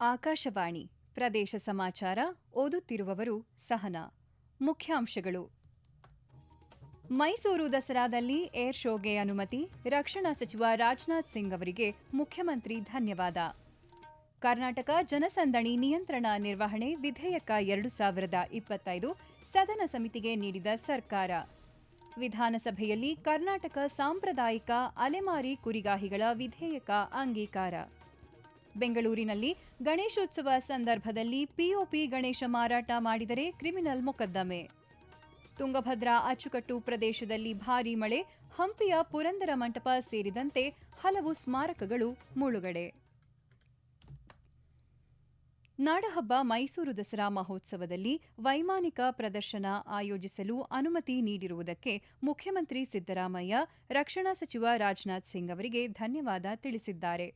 ಆಕಾಶವಾಣಿ ಪ್ರದೇಶ ಸಮಾಚಾರ ಓದುತ್ತಿರುವವರು ಸಹನಾ. ಮುಖ್ಯಾಂಶಗಳು. ಮೈಸೂರು ದಸರಾದಲ್ಲಿ ಏರ್ ಶೋಗೆ ಅನುಮತಿ, ರಕ್ಷಣಾ ಸಚಿವ ರಾಜನಾಥ್ ಸಿಂಗ್ ಅವರಿಗೆ ಮುಖ್ಯಮಂತ್ರಿ ಧನ್ಯವಾದ. ಕರ್ನಾಟಕ ಜನಸಂದಣಿ ನಿಯಂತ್ರಣ ನಿರ್ವಹಣೆ ವಿಧೇಯಕ ಎರಡು ಸಾವಿರದ ಇಪ್ಪತ್ತೈದು ಸದನ ಸಮಿತಿಗೆ ನೀಡಿದ ಸರ್ಕಾರ. ವಿಧಾನಸಭೆಯಲ್ಲಿ ಕರ್ನಾಟಕ ಸಾಂಪ್ರದಾಯಿಕ ಅಲೆಮಾರಿ ಕುರಿಗಾಹಿಗಳ ವಿಧೇಯಕ ಅಂಗೀಕಾರ. ಬೆಂಗಳೂರಿನಲ್ಲಿ ಗಣೇಶೋತ್ಸವ ಸಂದರ್ಭದಲ್ಲಿ ಪಿಒಪಿ ಗಣೇಶ ಮಾರಾಟ ಮಾಡಿದರೆ ಕ್ರಿಮಿನಲ್ ಮೊಕದ್ದಮೆ. ತುಂಗಭದ್ರಾ ಅಚ್ಚುಕಟ್ಟು ಪ್ರದೇಶದಲ್ಲಿ ಭಾರೀ ಮಳೆ, ಹಂಪಿಯ ಪುರಂದರ ಮಂಟಪ ಸೇರಿದಂತೆ ಹಲವು ಸ್ಮಾರಕಗಳು ಮುಳುಗಡೆ. ನಾಡಹಬ್ಬ ಮೈಸೂರು ದಸರಾ ಮಹೋತ್ಸವದಲ್ಲಿ ವೈಮಾನಿಕ ಪ್ರದರ್ಶನ ಆಯೋಜಿಸಲು ಅನುಮತಿ ನೀಡಿರುವುದಕ್ಕೆ ಮುಖ್ಯಮಂತ್ರಿ ಸಿದ್ದರಾಮಯ್ಯ, ರಕ್ಷಣಾ ಸಚಿವ ರಾಜನಾಥ್ ಸಿಂಗ್ ಅವರಿಗೆ ಧನ್ಯವಾದ ತಿಳಿಸಿದ್ದಾರೆ.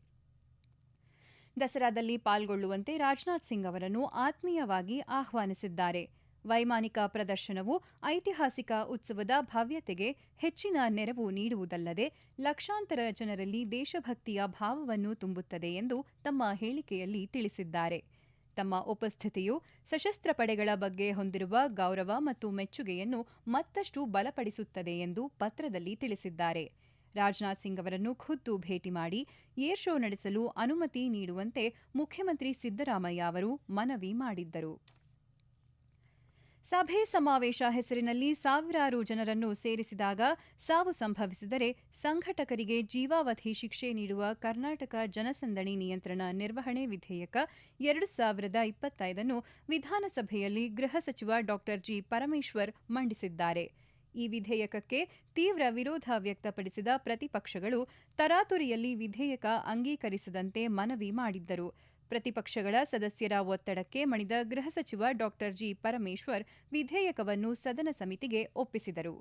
ದಸರಾದಲ್ಲಿ ಪಾಲ್ಗೊಳ್ಳುವಂತೆ ರಾಜನಾಥ್ ಸಿಂಗ್ ಅವರನ್ನು ಆತ್ಮೀಯವಾಗಿ ಆಹ್ವಾನಿಸಿದ್ದಾರೆ. ವೈಮಾನಿಕ ಪ್ರದರ್ಶನವು ಐತಿಹಾಸಿಕ ಉತ್ಸವದ ಭವ್ಯತೆಗೆ ಹೆಚ್ಚಿನ ನೆರವು ನೀಡುವುದಲ್ಲದೆ ಲಕ್ಷಾಂತರ ಜನರಲ್ಲಿ ದೇಶಭಕ್ತಿಯ ಭಾವವನ್ನು ತುಂಬುತ್ತದೆ ಎಂದು ತಮ್ಮ ಹೇಳಿಕೆಯಲ್ಲಿ ತಿಳಿಸಿದ್ದಾರೆ. ತಮ್ಮ ಉಪಸ್ಥಿತಿಯು ಸಶಸ್ತ್ರ ಪಡೆಗಳ ಬಗ್ಗೆ ಹೊಂದಿರುವ ಗೌರವ ಮತ್ತು ಮೆಚ್ಚುಗೆಯನ್ನು ಮತ್ತಷ್ಟು ಬಲಪಡಿಸುತ್ತದೆ ಎಂದು ಪತ್ರದಲ್ಲಿ ತಿಳಿಸಿದ್ದಾರೆ. ರಾಜನಾಥ್ ಸಿಂಗ್ ಅವರನ್ನು ಖುದ್ದು ಭೇಟಿ ಮಾಡಿ ಏರ್ ಶೋ ನಡೆಸಲು ಅನುಮತಿ ನೀಡುವಂತೆ ಮುಖ್ಯಮಂತ್ರಿ ಸಿದ್ದರಾಮಯ್ಯ ಅವರು ಮನವಿ ಮಾಡಿದ್ದರು. ಸಭೆ ಸಮಾವೇಶ ಹೆಸರಿನಲ್ಲಿ ಸಾವಿರಾರು ಜನರನ್ನು ಸೇರಿಸಿದಾಗ ಸಾವು ಸಂಭವಿಸಿದರೆ ಸಂಘಟಕರಿಗೆ ಜೀವಾವಧಿ ಶಿಕ್ಷೆ ನೀಡುವ ಕರ್ನಾಟಕ ಜನಸಂದಣಿ ನಿಯಂತ್ರಣ ನಿರ್ವಹಣೆ ವಿಧೇಯಕ ಎರಡು ಸಾವಿರದ ಇಪ್ಪತ್ತೈದನ್ನು ವಿಧಾನಸಭೆಯಲ್ಲಿ ಗೃಹ ಸಚಿವ ಡಾ ಜಿ ಪರಮೇಶ್ವರ್ ಮಂಡಿಸಿದ್ದಾರೆ. ಈ ವಿಧೇಯಕಕ್ಕೆ ತೀವ್ರ ವಿರೋಧ ವ್ಯಕ್ತಪಡಿಸಿದ ಪ್ರತಿಪಕ್ಷಗಳು ತರಾತುರಿಯಲ್ಲಿ ವಿಧೇಯಕ ಅಂಗೀಕರಿಸದಂತೆ ಮನವಿ ಮಾಡಿದ್ದರು. ಪ್ರತಿಪಕ್ಷಗಳ ಸದಸ್ಯರ ಒತ್ತಡಕ್ಕೆ ಮಣಿದ ಗೃಹ ಸಚಿವ ಡಾ ಜಿ ಪರಮೇಶ್ವರ್ ವಿಧೇಯಕವನ್ನು ಸದನ ಸಮಿತಿಗೆ ಒಪ್ಪಿಸಿದರು.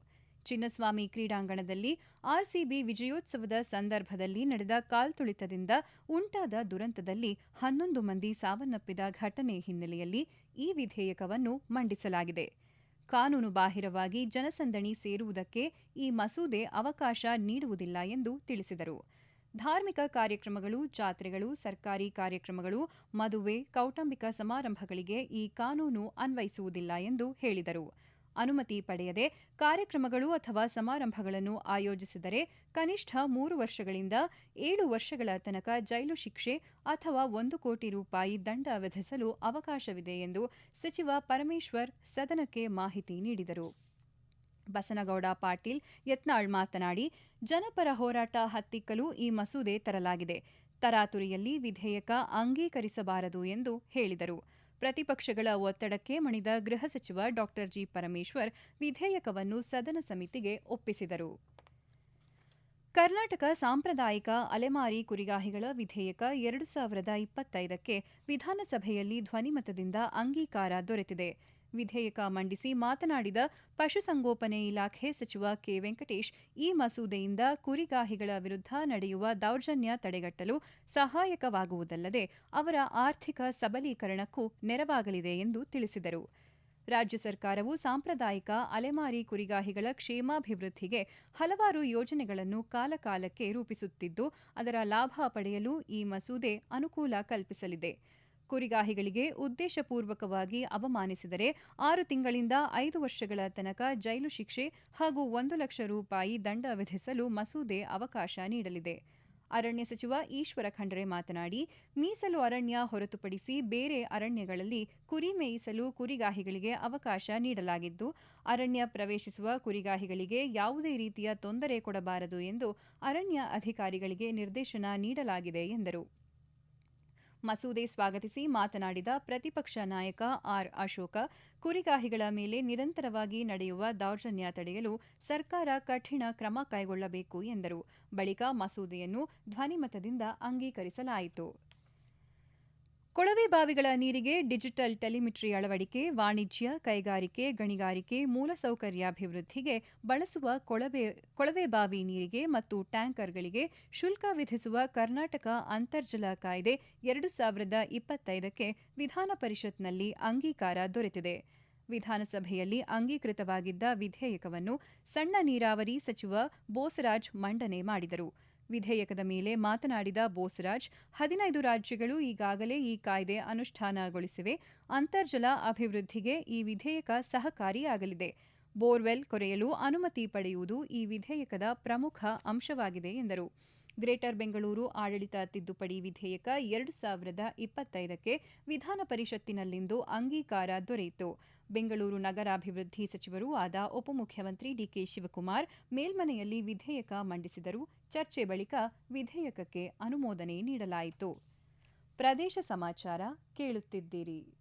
ಚಿನ್ನಸ್ವಾಮಿ ಕ್ರೀಡಾಂಗಣದಲ್ಲಿ ಆರ್ಸಿಬಿ ವಿಜಯೋತ್ಸವದ ಸಂದರ್ಭದಲ್ಲಿ ನಡೆದ ಕಾಲ್ತುಳಿತದಿಂದ ಉಂಟಾದ ದುರಂತದಲ್ಲಿ ಹನ್ನೊಂದು ಮಂದಿ ಸಾವನ್ನಪ್ಪಿದ ಘಟನೆ ಹಿನ್ನೆಲೆಯಲ್ಲಿ ಈ ವಿಧೇಯಕವನ್ನು ಮಂಡಿಸಲಾಗಿದೆ. ಕಾನೂನು ಬಾಹಿರವಾಗಿ ಜನಸಂದಣಿ ಸೇರುವುದಕ್ಕೆ ಈ ಮಸೂದೆ ಅವಕಾಶ ನೀಡುವುದಿಲ್ಲ ಎಂದು ತಿಳಿಸಿದರು. ಧಾರ್ಮಿಕ ಕಾರ್ಯಕ್ರಮಗಳು, ಜಾತ್ರೆಗಳು, ಸರ್ಕಾರಿ ಕಾರ್ಯಕ್ರಮಗಳು, ಮದುವೆ, ಕೌಟುಂಬಿಕ ಸಮಾರಂಭಗಳಿಗೆ ಈ ಕಾನೂನು ಅನ್ವಯಿಸುವುದಿಲ್ಲ ಎಂದು ಹೇಳಿದರು. ಅನುಮತಿ ಪಡೆಯದೆ ಕಾರ್ಯಕ್ರಮಗಳು ಅಥವಾ ಸಮಾರಂಭಗಳನ್ನು ಆಯೋಜಿಸಿದರೆ ಕನಿಷ್ಠ ಮೂರು ವರ್ಷಗಳಿಂದ ಏಳು ವರ್ಷಗಳ ತನಕ ಜೈಲು ಶಿಕ್ಷೆ ಅಥವಾ ಒಂದು ಕೋಟಿ ರೂಪಾಯಿ ದಂಡ ವಿಧಿಸಲು ಅವಕಾಶವಿದೆ ಎಂದು ಸಚಿವ ಪರಮೇಶ್ವರ್ ಸದನಕ್ಕೆ ಮಾಹಿತಿ ನೀಡಿದರು. ಬಸನಗೌಡ ಪಾಟೀಲ್ ಯತ್ನಾಳ್ ಮಾತನಾಡಿ, ಜನಪರ ಹೋರಾಟ ಹತ್ತಿಕ್ಕಲು ಈ ಮಸೂದೆ ತರಲಾಗಿದೆ. ತರಾತುರಿಯಲ್ಲಿ ವಿಧೇಯಕ ಅಂಗೀಕರಿಸಬಾರದು ಎಂದು ಹೇಳಿದರು. ಪ್ರತಿಪಕ್ಷಗಳ ಒತ್ತಡಕ್ಕೆ ಮಣಿದ ಗೃಹ ಸಚಿವ ಡಾ. ಜಿ. ಪರಮೇಶ್ವರ್ ವಿಧೇಯಕವನ್ನು ಸದನ ಸಮಿತಿಗೆ ಒಪ್ಪಿಸಿದರು. ಕರ್ನಾಟಕ ಸಾಂಪ್ರದಾಯಿಕ ಅಲೆಮಾರಿ ಕುರಿಗಾಹಿಗಳ ವಿಧೇಯಕ ಎರಡು ಸಾವಿರದ ಇಪ್ಪತ್ತೈದಕ್ಕೆ ವಿಧಾನಸಭೆಯಲ್ಲಿ ಧ್ವನಿಮತದಿಂದ ಅಂಗೀಕಾರ ದೊರೆತಿದೆ. ವಿಧೇಯಕ ಮಂಡಿಸಿ ಮಾತನಾಡಿದ ಪಶುಸಂಗೋಪನೆ ಇಲಾಖೆ ಸಚಿವ ಕೆ ವೆಂಕಟೇಶ್, ಈ ಮಸೂದೆಯಿಂದ ಕುರಿಗಾಹಿಗಳ ವಿರುದ್ಧ ನಡೆಯುವ ದೌರ್ಜನ್ಯ ತಡೆಗಟ್ಟಲು ಸಹಾಯಕವಾಗುವುದಲ್ಲದೆ ಅವರ ಆರ್ಥಿಕ ಸಬಲೀಕರಣಕ್ಕೂ ನೆರವಾಗಲಿದೆ ಎಂದು ತಿಳಿಸಿದರು. ರಾಜ್ಯ ಸರ್ಕಾರವು ಸಾಂಪ್ರದಾಯಿಕ ಅಲೆಮಾರಿ ಕುರಿಗಾಹಿಗಳ ಕ್ಷೇಮಾಭಿವೃದ್ಧಿಗೆ ಹಲವಾರು ಯೋಜನೆಗಳನ್ನು ಕಾಲಕಾಲಕ್ಕೆ ರೂಪಿಸುತ್ತಿದ್ದು, ಅದರ ಲಾಭ ಪಡೆಯಲು ಈ ಮಸೂದೆ ಅನುಕೂಲ ಕಲ್ಪಿಸಲಿದೆ. ಕುರಿಗಾಹಿಗಳಿಗೆ ಉದ್ದೇಶಪೂರ್ವಕವಾಗಿ ಅವಮಾನಿಸಿದರೆ ಆರು ತಿಂಗಳಿಂದ ಐದು ವರ್ಷಗಳ ತನಕ ಜೈಲು ಶಿಕ್ಷೆ ಹಾಗೂ ಒಂದು ಲಕ್ಷ ರೂಪಾಯಿ ದಂಡ ವಿಧಿಸಲು ಮಸೂದೆ ಅವಕಾಶ ನೀಡಲಿದೆ. ಅರಣ್ಯ ಸಚಿವ ಈಶ್ವರ ಖಂಡ್ರೆ ಮಾತನಾಡಿ, ಮೀಸಲು ಅರಣ್ಯ ಹೊರತುಪಡಿಸಿ ಬೇರೆ ಅರಣ್ಯಗಳಲ್ಲಿ ಕುರಿ ಮೇಯಿಸಲು ಕುರಿಗಾಹಿಗಳಿಗೆ ಅವಕಾಶ ನೀಡಲಾಗಿದ್ದು, ಅರಣ್ಯ ಪ್ರವೇಶಿಸುವ ಕುರಿಗಾಹಿಗಳಿಗೆ ಯಾವುದೇ ರೀತಿಯ ತೊಂದರೆ ಕೊಡಬಾರದು ಎಂದು ಅರಣ್ಯ ಅಧಿಕಾರಿಗಳಿಗೆ ನಿರ್ದೇಶನ ನೀಡಲಾಗಿದೆ ಎಂದರು. ಮಸೂದೆ ಸ್ವಾಗತಿಸಿ ಮಾತನಾಡಿದ ಪ್ರತಿಪಕ್ಷ ನಾಯಕ ಆರ್ ಅಶೋಕ, ಕುರಿಗಾಹಿಗಳ ಮೇಲೆ ನಿರಂತರವಾಗಿ ನಡೆಯುವ ದೌರ್ಜನ್ಯ ತಡೆಯಲು ಸರ್ಕಾರ ಕಠಿಣ ಕ್ರಮ ಕೈಗೊಳ್ಳಬೇಕು ಎಂದರು. ಬಳಿಕ ಮಸೂದೆಯನ್ನು ಧ್ವನಿಮತದಿಂದ ಅಂಗೀಕರಿಸಲಾಯಿತು. ಕೊಳವೆ ಬಾವಿಗಳ ನೀರಿಗೆ ಡಿಜಿಟಲ್ ಟೆಲಿಮಿಟ್ರಿ ಅಳವಡಿಕೆ, ವಾಣಿಜ್ಯ, ಕೈಗಾರಿಕೆ, ಗಣಿಗಾರಿಕೆ ಮೂಲಸೌಕರ್ಯಾಭಿವೃದ್ಧಿಗೆ ಬಳಸುವ ಕೊಳವೆ ಕೊಳವೆ ಬಾವಿ ನೀರಿಗೆ ಮತ್ತು ಟ್ಯಾಂಕರ್ಗಳಿಗೆ ಶುಲ್ಕ ವಿಧಿಸುವ ಕರ್ನಾಟಕ ಅಂತರ್ಜಲ ಕಾಯ್ದೆ ಎರಡು ಸಾವಿರದ ಇಪ್ಪತ್ತೈದಕ್ಕೆ ವಿಧಾನ ಪರಿಷತ್ನಲ್ಲಿ ಅಂಗೀಕಾರ ದೊರೆತಿದೆ. ವಿಧಾನಸಭೆಯಲ್ಲಿ ಅಂಗೀಕೃತವಾಗಿದ್ದ ವಿಧೇಯಕವನ್ನು ಸಣ್ಣ ನೀರಾವರಿ ಸಚಿವ ಬೋಸರಾಜ್ ಮಂಡನೆ ಮಾಡಿದರು. ವಿಧೇಯಕದ ಮೇಲೆ ಮಾತನಾಡಿದ ಬೋಸರಾಜ್, ಹದಿನೈದು ರಾಜ್ಯಗಳು ಈಗಾಗಲೇ ಈ ಕಾಯ್ದೆ ಅನುಷ್ಠಾನಗೊಳಿಸಿವೆ. ಅಂತರ್ಜಲ ಅಭಿವೃದ್ಧಿಗೆ ಈ ವಿಧೇಯಕ ಸಹಕಾರಿಯಾಗಲಿದೆ. ಬೋರ್ವೆಲ್ ಕೊರೆಯಲು ಅನುಮತಿ ಪಡೆಯುವುದು ಈ ವಿಧೇಯಕದ ಪ್ರಮುಖ ಅಂಶವಾಗಿದೆ ಎಂದರು. ಗ್ರೇಟರ್ ಬೆಂಗಳೂರು ಆಡಳಿತ ತಿದ್ದುಪಡಿ ವಿಧೇಯಕ ಎರಡು ಸಾವಿರದ ಇಪ್ಪತ್ತೈದಕ್ಕೆ ವಿಧಾನ ಪರಿಷತ್ತಿನಲ್ಲಿಂದು ಅಂಗೀಕಾರ ದೊರೆಯಿತು. ಬೆಂಗಳೂರು ನಗರಾಭಿವೃದ್ಧಿ ಸಚಿವರೂ ಆದ ಉಪಮುಖ್ಯಮಂತ್ರಿ ಡಿಕೆ ಶಿವಕುಮಾರ್ ಮೇಲ್ಮನೆಯಲ್ಲಿ ವಿಧೇಯಕ ಮಂಡಿಸಿದರು ಚರ್ಚೆ ಬಳಿಕ ವಿಧೇಯಕಕ್ಕೆ ಅನುಮೋದನೆ ನೀಡಲಾಯಿತು. ಪ್ರದೇಶ ಸಮಾಚಾರ ಕೇಳುತ್ತಿದ್ದೀರಿ.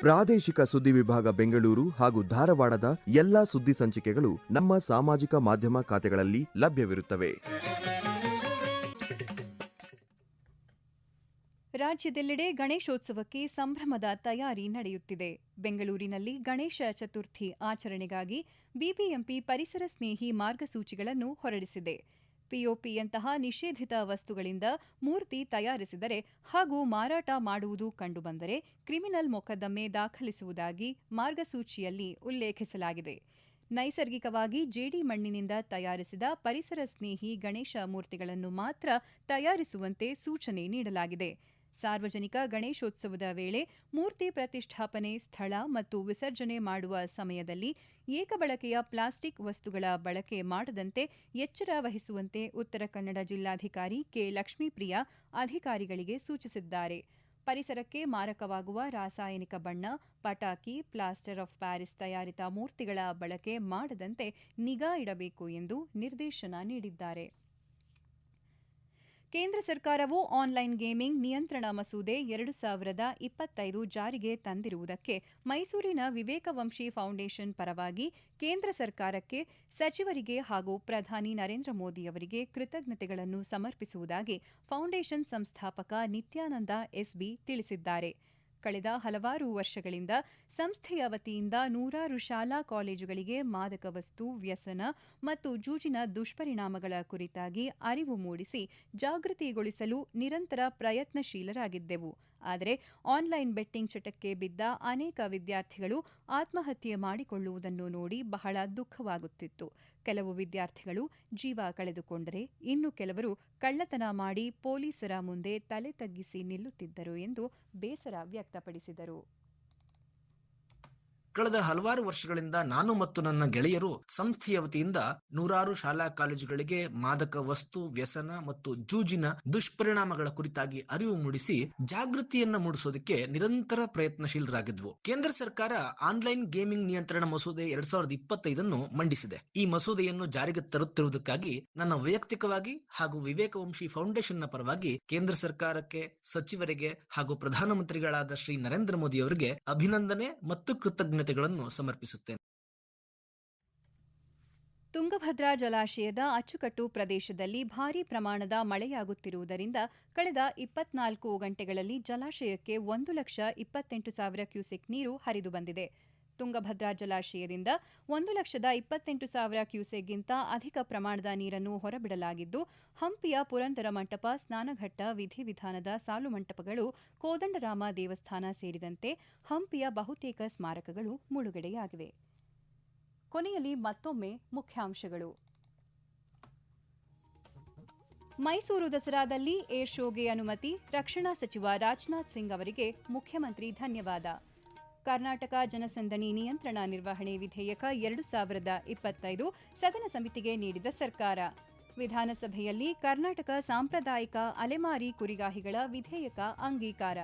ಪ್ರಾದೇಶಿಕ ಸುದ್ದಿ ವಿಭಾಗ ಬೆಂಗಳೂರು ಹಾಗೂ ಧಾರವಾಡದ ಎಲ್ಲಾ ಸುದ್ದಿ ಸಂಚಿಕೆಗಳು ನಮ್ಮ ಸಾಮಾಜಿಕ ಮಾಧ್ಯಮ ಖಾತೆಗಳಲ್ಲಿ ಲಭ್ಯವಿರುತ್ತವೆ. ರಾಜ್ಯದೆಲ್ಲೆಡೆ ಗಣೇಶೋತ್ಸವಕ್ಕೆ ಸಂಭ್ರಮದ ತಯಾರಿ ನಡೆಯುತ್ತಿದೆ. ಬೆಂಗಳೂರಿನಲ್ಲಿ ಗಣೇಶ ಚತುರ್ಥಿ ಆಚರಣೆಗಾಗಿ ಬಿಬಿಎಂಪಿ ಪರಿಸರ ಸ್ನೇಹಿ ಮಾರ್ಗಸೂಚಿಗಳನ್ನು ಹೊರಡಿಸಿದೆ. ಪಿಒಪಿಯಂತಹ ನಿಷೇಧಿತ ವಸ್ತುಗಳಿಂದ ಮೂರ್ತಿ ತಯಾರಿಸಿದರೆ ಹಾಗೂ ಮಾರಾಟ ಮಾಡುವುದು ಕಂಡುಬಂದರೆ ಕ್ರಿಮಿನಲ್ ಮೊಕದ್ದಮೆ ದಾಖಲಿಸುವುದಾಗಿ ಮಾರ್ಗಸೂಚಿಯಲ್ಲಿ ಉಲ್ಲೇಖಿಸಲಾಗಿದೆ. ನೈಸರ್ಗಿಕವಾಗಿ ಜೇಡಿ ಮಣ್ಣಿನಿಂದ ತಯಾರಿಸಿದ ಪರಿಸರ ಸ್ನೇಹಿ ಗಣೇಶ ಮೂರ್ತಿಗಳನ್ನು ಮಾತ್ರ ತಯಾರಿಸುವಂತೆ ಸೂಚನೆ ನೀಡಲಾಗಿದೆ. ಸಾರ್ವಜನಿಕ ಗಣೇಶೋತ್ಸವದ ವೇಳೆ ಮೂರ್ತಿ ಪ್ರತಿಷ್ಠಾಪನೆ ಸ್ಥಳ ಮತ್ತು ವಿಸರ್ಜನೆ ಮಾಡುವ ಸಮಯದಲ್ಲಿ ಏಕಬಳಕೆಯ ಪ್ಲಾಸ್ಟಿಕ್ ವಸ್ತುಗಳ ಬಳಕೆ ಮಾಡದಂತೆ ಎಚ್ಚರ ವಹಿಸುವಂತೆ ಉತ್ತರ ಕನ್ನಡ ಜಿಲ್ಲಾಧಿಕಾರಿ ಕೆ. ಲಕ್ಷ್ಮೀಪ್ರಿಯಾ ಅಧಿಕಾರಿಗಳಿಗೆ ಸೂಚಿಸಿದ್ದಾರೆ. ಪರಿಸರಕ್ಕೆ ಮಾರಕವಾಗುವ ರಾಸಾಯನಿಕ ಬಣ್ಣ, ಪಟಾಕಿ, ಪ್ಲಾಸ್ಟರ್ ಆಫ್ ಪ್ಯಾರಿಸ್ ತಯಾರಿತ ಮೂರ್ತಿಗಳ ಬಳಕೆ ಮಾಡದಂತೆ ನಿಗಾ ಇಡಬೇಕು ಎಂದು ನಿರ್ದೇಶನ ನೀಡಿದ್ದಾರೆ. ಕೇಂದ್ರ ಸರ್ಕಾರವು ಆನ್ಲೈನ್ ಗೇಮಿಂಗ್ ನಿಯಂತ್ರಣ ಮಸೂದೆ ಎರಡು ಸಾವಿರದ ಇಪ್ಪತ್ತೈದು ಜಾರಿಗೆ ತಂದಿರುವುದಕ್ಕೆ ಮೈಸೂರಿನ ವಿವೇಕವಂಶಿ ಫೌಂಡೇಶನ್ ಪರವಾಗಿ ಕೇಂದ್ರ ಸರ್ಕಾರಕ್ಕೆ ಸಚಿವರಿಗೆ ಹಾಗೂ ಪ್ರಧಾನಿ ನರೇಂದ್ರ ಮೋದಿಯವರಿಗೆ ಕೃತಜ್ಞತೆಗಳನ್ನು ಸಮರ್ಪಿಸುವುದಾಗಿ ಫೌಂಡೇಶನ್ ಸಂಸ್ಥಾಪಕ ನಿತ್ಯಾನಂದ ಎಸ್ಬಿ ತಿಳಿಸಿದ್ದಾರೆ. ಕಳೆದ ಹಲವಾರು ವರ್ಷಗಳಿಂದ ಸಂಸ್ಥೆಯ ವತಿಯಿಂದ ನೂರಾರು ಶಾಲಾ ಕಾಲೇಜುಗಳಿಗೆ ಮಾದಕ ವಸ್ತು, ವ್ಯಸನ ಮತ್ತು ಜೂಜಿನ ದುಷ್ಪರಿಣಾಮಗಳ ಕುರಿತಾಗಿ ಅರಿವು ಮೂಡಿಸಿ ಜಾಗೃತಿಗೊಳಿಸಲು ನಿರಂತರ ಪ್ರಯತ್ನಶೀಲರಾಗಿದ್ದೆವು. ಆದರೆ ಆನ್ಲೈನ್ ಬೆಟ್ಟಿಂಗ್ ಚಟಕ್ಕೆ ಬಿದ್ದ ಅನೇಕ ವಿದ್ಯಾರ್ಥಿಗಳು ಆತ್ಮಹತ್ಯೆ ಮಾಡಿಕೊಳ್ಳುವುದನ್ನು ನೋಡಿ ಬಹಳ ದುಃಖವಾಗುತ್ತಿತ್ತು. ಕೆಲವು ವಿದ್ಯಾರ್ಥಿಗಳು ಜೀವ ಕಳೆದುಕೊಂಡರೆ ಇನ್ನು ಕೆಲವರು ಕಳ್ಳತನ ಮಾಡಿ ಪೊಲೀಸರ ಮುಂದೆ ತಲೆ ತಗ್ಗಿಸಿ ನಿಲ್ಲುತ್ತಿದ್ದರು ಎಂದು ಬೇಸರ ವ್ಯಕ್ತಪಡಿಸಿದರು. ಕಳೆದ ಹಲವಾರು ವರ್ಷಗಳಿಂದ ನಾನು ಮತ್ತು ನನ್ನ ಗೆಳೆಯರು ಸಂಸ್ಥೆಯ ವತಿಯಿಂದ ನೂರಾರು ಶಾಲಾ ಕಾಲೇಜುಗಳಿಗೆ ಮಾದಕ ವಸ್ತು, ವ್ಯಸನ ಮತ್ತು ಜೂಜಿನ ದುಷ್ಪರಿಣಾಮಗಳ ಕುರಿತಾಗಿ ಅರಿವು ಮೂಡಿಸಿ ಜಾಗೃತಿಯನ್ನ ಮೂಡಿಸೋದಕ್ಕೆ ನಿರಂತರ ಪ್ರಯತ್ನಶೀಲರಾಗಿದ್ವು. ಕೇಂದ್ರ ಸರ್ಕಾರ ಆನ್ಲೈನ್ ಗೇಮಿಂಗ್ ನಿಯಂತ್ರಣ ಮಸೂದೆ ಎರಡ್ ಸಾವಿರದ ಇಪ್ಪತ್ತೈದನ್ನು ಮಂಡಿಸಿದೆ. ಈ ಮಸೂದೆಯನ್ನು ಜಾರಿಗೆ ತರುತ್ತಿರುವುದಕ್ಕಾಗಿ ನನ್ನ ವೈಯಕ್ತಿಕವಾಗಿ ಹಾಗೂ ವಿವೇಕವಂಶಿ ಫೌಂಡೇಶನ್ನ ಪರವಾಗಿ ಕೇಂದ್ರ ಸರ್ಕಾರಕ್ಕೆ, ಸಚಿವರಿಗೆ ಹಾಗೂ ಪ್ರಧಾನಮಂತ್ರಿಗಳಾದ ಶ್ರೀ ನರೇಂದ್ರ ಮೋದಿ ಅವರಿಗೆ ಅಭಿನಂದನೆ ಮತ್ತು ಕೃತಜ್ಞತೆಗಳನ್ನು ಸಮರ್ಪಿಸುತ್ತೇನೆ. ತುಂಗಭದ್ರಾ ಜಲಾಶಯದ ಅಚ್ಚುಕಟ್ಟು ಪ್ರದೇಶದಲ್ಲಿ ಭಾರೀ ಪ್ರಮಾಣದ ಮಳೆಯಾಗುತ್ತಿರುವುದರಿಂದ ಕಳೆದ ಇಪ್ಪತ್ನಾಲ್ಕು ಗಂಟೆಗಳಲ್ಲಿ ಜಲಾಶಯಕ್ಕೆ ಒಂದು ಲಕ್ಷ ಇಪ್ಪತ್ತೆಂಟು ಸಾವಿರ ಕ್ಯೂಸೆಕ್ ನೀರು ಹರಿದು ಬಂದಿದೆ. ತುಂಗಭದ್ರಾ ಜಲಾಶಯದಿಂದ ಒಂದು ಲಕ್ಷದ ಇಪ್ಪತ್ತೆಂಟು ಸಾವಿರ ಕ್ಯೂಸೆಕ್ಗಿಂತ ಅಧಿಕ ಪ್ರಮಾಣದ ನೀರನ್ನು ಹೊರಬಿಡಲಾಗಿದ್ದು, ಹಂಪಿಯ ಪುರಂದರ ಮಂಟಪ, ಸ್ನಾನಘಟ್ಟ ವಿಧಿವಿಧಾನದ ಸಾಲು ಮಂಟಪಗಳು, ಕೋದಂಡರಾಮ ದೇವಸ್ಥಾನ ಸೇರಿದಂತೆ ಹಂಪಿಯ ಬಹುತೇಕ ಸ್ಮಾರಕಗಳು ಮುಳುಗಡೆಯಾಗಿವೆ. ಕೊನೆಯಲ್ಲಿ ಮತ್ತೊಮ್ಮೆ ಮುಖ್ಯಾಂಶಗಳು. ಮೈಸೂರು ದಸರಾದಲ್ಲಿ ಏರ್ ಶೋಗೆ ಅನುಮತಿ, ರಕ್ಷಣಾ ಸಚಿವ ರಾಜನಾಥ್ ಸಿಂಗ್ ಅವರಿಗೆ ಮುಖ್ಯಮಂತ್ರಿ ಧನ್ಯವಾದ. ಕರ್ನಾಟಕ ಜನಸಂದಣಿ ನಿಯಂತ್ರಣ ನಿರ್ವಹಣೆ ವಿಧೇಯಕ ಎರಡು ಸಾವಿರದ ಇಪ್ಪತ್ತೈದು ಸದನ ಸಮಿತಿಗೆ ನೀಡಿದ ಸರ್ಕಾರ. ವಿಧಾನಸಭೆಯಲ್ಲಿ ಕರ್ನಾಟಕ ಸಾಂಪ್ರದಾಯಿಕ ಅಲೆಮಾರಿ ಕುರಿಗಾಹಿಗಳ ವಿಧೇಯಕ ಅಂಗೀಕಾರ.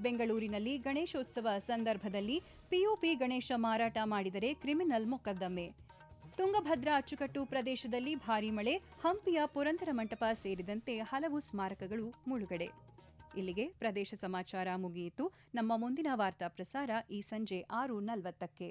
ಬೆಂಗಳೂರಿನಲ್ಲಿ ಗಣೇಶೋತ್ಸವ ಸಂದರ್ಭದಲ್ಲಿ ಪಿಯುಪಿ ಗಣೇಶ ಮಾರಾಟ ಮಾಡಿದರೆ ಕ್ರಿಮಿನಲ್ ಮೊಕದ್ದಮೆ. ತುಂಗಭದ್ರಾ ಅಚ್ಚುಕಟ್ಟು ಪ್ರದೇಶದಲ್ಲಿ ಭಾರೀ ಮಳೆ, ಹಂಪಿಯ ಪುರಂದರ ಮಂಟಪ ಸೇರಿದಂತೆ ಹಲವು ಸ್ಮಾರಕಗಳು ಮುಳುಗಡೆ. ಇಲ್ಲಿಗೆ ಪ್ರದೇಶ ಸಮಾಚಾರ ಮುಗಿಯಿತು. ನಮ್ಮ ಮುಂದಿನ ವಾರ್ತಾ ಪ್ರಸಾರ ಈ ಸಂಜೆ ಆರು ನಲವತ್ತಕ್ಕೆ.